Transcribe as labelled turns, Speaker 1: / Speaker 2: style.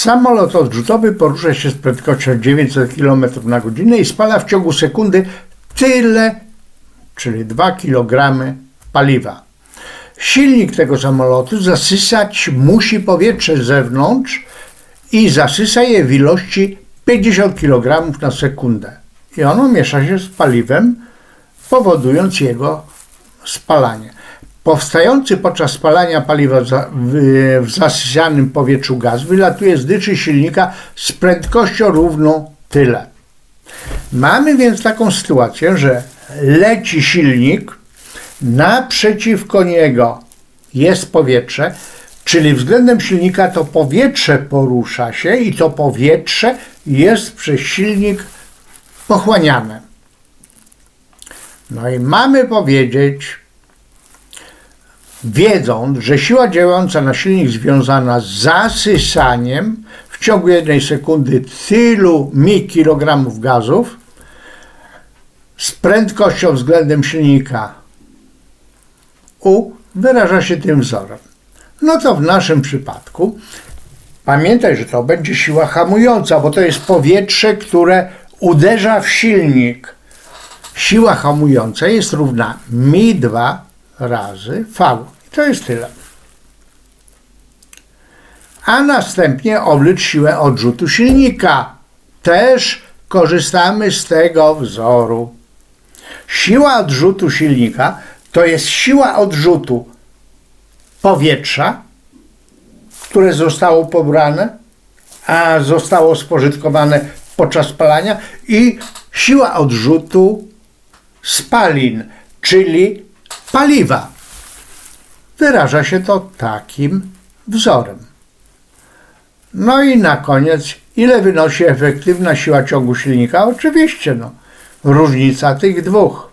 Speaker 1: Samolot odrzutowy porusza się z prędkością 900 km na godzinę i spala w ciągu sekundy tyle, czyli 2 kg paliwa. Silnik tego samolotu zasysać musi powietrze z zewnątrz i zasysa je w ilości 50 kg na sekundę. I ono miesza się z paliwem, powodując jego spalanie. Powstający podczas spalania paliwa w, zasysanym powietrzu gaz wylatuje z dyczy silnika z prędkością równą tyle. Mamy więc taką sytuację, że leci silnik, naprzeciwko niego jest powietrze, czyli względem silnika to powietrze porusza się i to powietrze jest przez silnik pochłaniane. No i mamy powiedzieć, wiedząc, że siła działająca na silnik związana z zasysaniem w ciągu jednej sekundy tylu mi kilogramów gazów z prędkością względem silnika U wyraża się tym wzorem. No to w naszym przypadku pamiętaj, że to będzie siła hamująca, bo to jest powietrze, które uderza w silnik. Siła hamująca jest równa mi 2 razy V. To jest tyle. A następnie oblicz siłę odrzutu silnika. Też korzystamy z tego wzoru. Siła odrzutu silnika to jest siła odrzutu powietrza, które zostało pobrane, a zostało spożytkowane podczas spalania i siła odrzutu spalin, czyli paliwa. Wyraża się to takim wzorem. No i na koniec, ile wynosi efektywna siła ciągu silnika? Oczywiście, no, różnica tych dwóch.